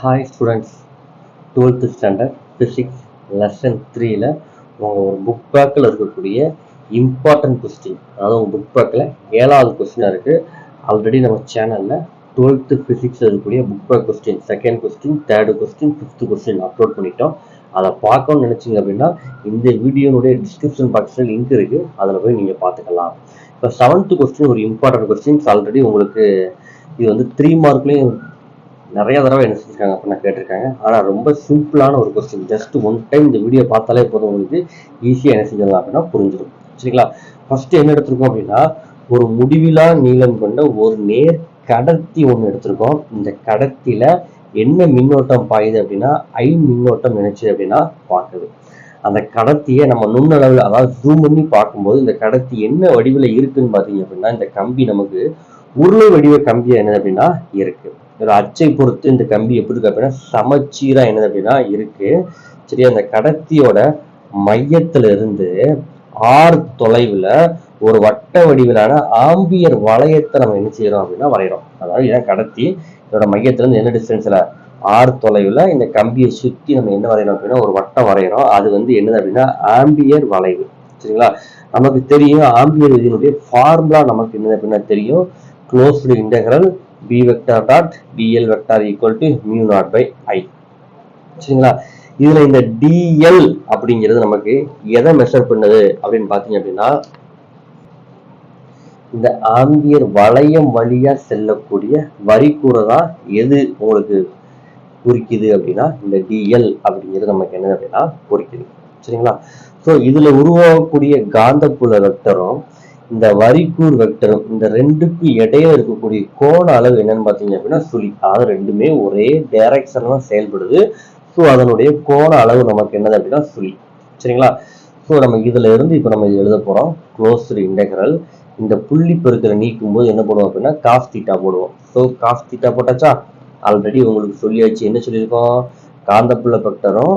Hi students twelfth standard physics lesson த்ரீயில் உங்கள் ஒரு புக் பேக்கில் இருக்கக்கூடிய இம்பார்ட்டன்ட் கொஸ்டின் அதாவது உங்கள் புக் பேக்கில் ஏழாவது கொஸ்டினாக இருக்குது ஆல்ரெடி நம்ம சேனலில் டுவெல்த்து ஃபிசிக்ஸ் இருக்கக்கூடிய book back question second question third question fifth question upload பண்ணிட்டோம். அதை பார்க்கணும்னு நினச்சிங்க அப்படின்னா இந்த வீடியோனுடைய டிஸ்கிரிப்ஷன் பாக்ஸில் லிங்க் இருக்குது அதில் போய் நீங்கள் பார்த்துக்கலாம். இப்போ செவன்த்து கொஸ்டின் ஒரு இம்பார்ட்டன்ட் கொஸ்டின்ஸ் ஆல்ரெடி உங்களுக்கு இது வந்து த்ரீ மார்க்லேயும் நிறைய தடவை என்ன செஞ்சிருக்காங்க அப்படின்னு கேட்டிருக்காங்க. ஆனால் ரொம்ப சிம்பிளான ஒரு கொஸ்டின் ஜஸ்ட் ஒன் டைம் இந்த வீடியோ பார்த்தாலே போதும். உங்களுக்கு ஈஸியாக என்ன செஞ்சிடலாம் அப்படின்னா புரிஞ்சிடும். சரிங்களா? ஃபர்ஸ்ட் என்ன எடுத்திருக்கோம் அப்படின்னா ஒரு முடிவிலா நீளம் கொண்ட ஒரு நேர் கடத்தி ஒன்று எடுத்திருக்கோம். இந்த கடத்தியில் என்ன மின்னோட்டம் பாயுது அப்படின்னா ஐ மின்னோட்டம் நினைச்சு அப்படின்னா பார்க்குது. அந்த கடத்தியை நம்ம நுண்ணளவில் அதாவது ஜூம் பண்ணி பார்க்கும்போது இந்த கடத்தி என்ன வடிவில் இருக்குன்னு பார்த்தீங்க அப்படின்னா இந்த கம்பி நமக்கு உருளை வடிவ கம்பி என்னது அப்படின்னா இருக்கு. இதோட அச்சை பொறுத்து இந்த கம்பி எப்படி இருக்கு அப்படின்னா சமச்சீரா என்னது அப்படின்னா இருக்கு. சரி அந்த கடத்தியோட மையத்துல இருந்து ஆர் தொலைவுல ஒரு வட்ட வடிவிலான ஆம்பியர் வளையத்தை நம்ம என்ன செய்யறோம் அப்படின்னா வரைகிறோம் அதாவது இதான் கடத்தி இதோட மையத்துல இருந்து என்ன டிஸ்டன்ஸ்ல ஆர் தொலைவுல இந்த கம்பியை சுத்தி நம்ம என்ன வரைகிறோம் அப்படின்னா ஒரு வட்டம் வரைகிறோம் அது வந்து என்னது அப்படின்னா ஆம்பியர் வளைவு. சரிங்களா? நமக்கு தெரியும் ஆம்பியர் விதியினுடைய ஃபார்முலா நமக்கு என்னது அப்படின்னா தெரியும். Closed integral B vector dot DL vector equal to mu naught pi I சரிங்களா? இதுல இந்த டிஎல் அப்படிங்கிறது நமக்கு எதை மெஷர் பண்ணுது அப்படின்னு பாத்தீங்க அப்படின்னா இந்த ஆம்பியர் வளையம் வழியா செல்லக்கூடிய வரி தான் எது உங்களுக்கு குறிக்குது அப்படின்னா இந்த டிஎல் அப்படிங்கிறது நமக்கு என்னது அப்படின்னா குறிக்குது. சரிங்களா? ஸோ இதுல உருவாகக்கூடிய காந்தப்புல வெக்டரும் இந்த வரிக்கூர் வெக்டரும் இந்த ரெண்டுக்கு இடையே இருக்கக்கூடிய கோண அளவு என்னன்னு பார்த்தீங்க அப்படின்னா சுழி. அது ரெண்டுமே ஒரே டைரக்ஷன்ல செயல்படுது. ஸோ அதனுடைய கோண அளவு நமக்கு என்னது அப்படின்னா சுழி. சரிங்களா? ஸோ நம்ம இதுல இருந்து இப்போ நம்ம இது எழுத போறோம். க்ளோஸ்டு இன்டெக்ரல் இந்த புள்ளி பெருக்கிற நீக்கும் போது என்ன பண்ணுவோம் அப்படின்னா காஃப் தீட்டா போடுவோம். ஸோ காஃப் தீட்டா போட்டாச்சா? ஆல்ரெடி உங்களுக்கு சொல்லியாச்சு. என்ன சொல்லியிருக்கோம்? காந்தப்புள்ள வெக்டரும்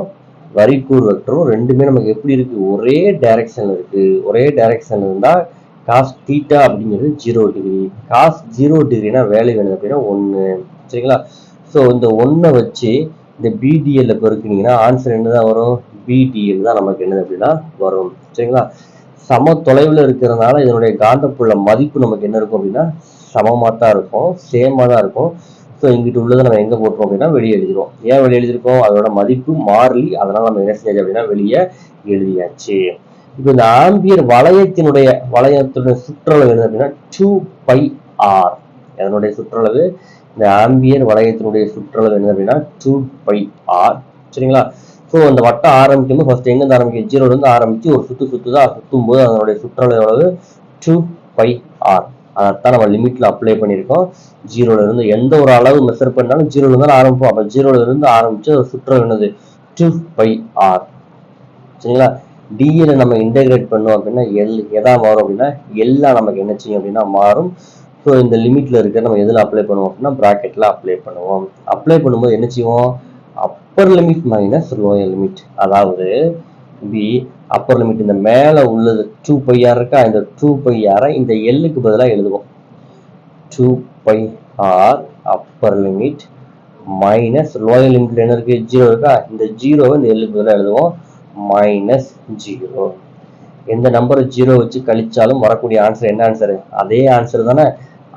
வரிக்கூர் வெக்டரும் ரெண்டுமே நமக்கு எப்படி இருக்கு? ஒரே டைரக்ஷன்ல இருக்கு. ஒரே டைரக்ஷன் இருந்தால் காஸ் தீட்டா அப்படிங்கிறது ஜீரோ டிகிரி காஸ் ஜீரோ டிகிரினா வேலை வேணும் அப்படின்னா ஒன்று சரிங்களா? ஸோ இந்த ஒன்றை வச்சு இந்த பிடிஎல்ல பொறுக்கினீங்கன்னா ஆன்சர் என்ன தான் வரும்? பிடிஎல் தான் நமக்கு என்னது அப்படின்னா வரும். சரிங்களா? சம தொலைவில் இருக்கிறதுனால இதனுடைய காந்தப்புள்ள மதிப்பு நமக்கு என்ன இருக்கும் அப்படின்னா சமமாக தான் இருக்கும் சேமாக தான் இருக்கும். ஸோ இங்கிட்டு உள்ளதை நம்ம எங்கே போட்டோம் அப்படின்னா வெளியே எழுதிடுவோம். ஏன் வெளியே எழுதியிருக்கோம்? அதோட மதிப்பு மாறலி அதனால் நம்ம என்ன செஞ்சோம் அப்படின்னா வெளியே எழுதியாச்சு. இப்போ இந்த ஆம்பியர் வளையத்தினுடைய வளையத்துடைய சுற்றளவு என்ன அப்படின்னா டூ பை ஆர் அதனுடைய சுற்றளவு இந்த ஆம்பியர் வளையத்தினுடைய சுற்றளவு என்ன அப்படின்னா டூ பை ஆர் சரிங்களா? ஸோ அந்த வட்டம் ஆரம்பிக்கும்போது ஃபர்ஸ்ட் எங்கேருந்து ஆரம்பிக்கும் ஜீரோலேருந்து ஆரம்பிச்சு ஒரு சுற்று சுத்துதா சுற்றும் போது அதனுடைய சுற்றளவு எவ்வளவு? டூ பை ஆர் அதைத்தான் நம்ம லிமிட்ல அப்ளை பண்ணியிருக்கோம். ஜீரோல இருந்து எந்த ஒரு அளவு மெஷர் பண்ணாலும் ஜீரோல தான் ஆரம்பிப்போம். அப்போ ஜீரோல இருந்து ஆரம்பிச்சு ஒரு சுற்றளவு என்னது? டூ பை ஆர் சரிங்களா? டிஏல நம்ம இன்டகிரேட் பண்ணோம் அப்படின்னா எல் எதா மாறும் அப்படின்னா எல்லாம் நமக்கு என்ன செய்யும் அப்படின்னா மாறும். ஸோ இந்த லிமிட்ல இருக்க நம்ம எதில் அப்ளை பண்ணுவோம் அப்படின்னா ப்ராக்கெட்ல அப்ளை பண்ணுவோம். அப்ளை பண்ணும்போது என்ன செய்வோம்? Upper limit minus lower limit அதாவது பி அப்பர் லிமிட் இந்த மேலே உள்ளது டூ பையார் இருக்கா? இந்த டூ பையாரை இந்த எல்லுக்கு பதிலாக எழுதுவோம். Two pi R upper limit minus lower limit என்ன இருக்கு? ஜீரோ இருக்கா? இந்த ஜீரோவை இந்த எல்லுக்கு பதிலாக எழுதுவோம். மைனஸ் ஜீரோ எந்த நம்பரை ஜீரோ வச்சு கழிச்சாலும் வரக்கூடிய ஆன்சர் என்ன ஆன்சர் அதே ஆன்சர் தானே.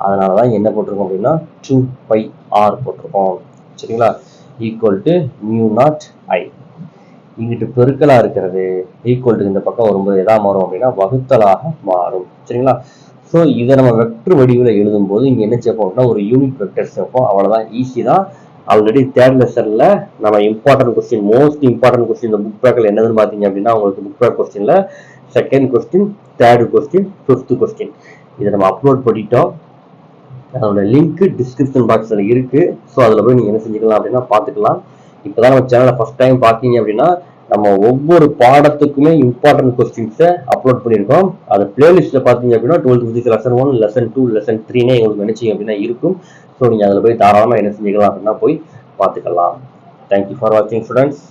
அதனால தான் என்ன போட்டிருக்கோம் அப்படின்னா டூ பை ஆர் போட்டிருக்கோம். சரிங்களா? Equal to mu naught I இங்கிட்டு பெருக்கலா இருக்கிறது. ஈக்குவல் டு இந்த பக்கம் வரும்போது எதா மாறும் அப்படின்னா வகுத்தலாக மாறும். சரிங்களா? ஸோ இதை நம்ம வெக்டர் வடிவில் எழுதும்போது இங்கே என்ன சேர்ப்போம் அப்படின்னா ஒரு யூனிட் வெக்டர் சேர்ப்போம். அவ்வளோதான் ஈஸி தான். ஆல்ரெடி தேர்ட் லெசனில் நம்ம important question most important question இந்த புக் பேக்கில் என்னதுன்னு பார்த்தீங்க அப்படின்னா உங்களுக்கு புக் பேக் கொஸ்டினில் second question third question fifth question இதை நம்ம அப்லோட் பண்ணிட்டோம். அதோட லிங்க் டிஸ்கிரிப்ஷன் பாக்ஸில் இருக்கு. ஸோ அதில் போய் நீங்கள் என்ன செஞ்சுக்கலாம் அப்படின்னா பார்த்துக்கலாம். இப்போ தான் நம்ம சேனலை ஃபஸ்ட் டைம் பார்த்தீங்க அப்படின்னா நம்ம ஒவ்வொரு பாடத்துக்குமே இம்பார்ட்டன்ட் கொஸ்டின்ஸை அப்லோட் பண்ணியிருக்கோம். அது பிளேலிஸ்ட்டில் பார்த்தீங்க அப்படின்னா twelfth fifth lesson one lesson two lesson த்ரீனே உங்களுக்கு நினைச்சிங்க அப்படின்னா இருக்கும். ஸோ நீங்கள் அதில் போய் தாராளமாக என்ன செஞ்சுக்கலாம் அப்படின்னா போய் பார்த்துக்கலாம். தேங்க்யூ ஃபார் வாட்சிங் ஸ்டூடெண்ட்ஸ்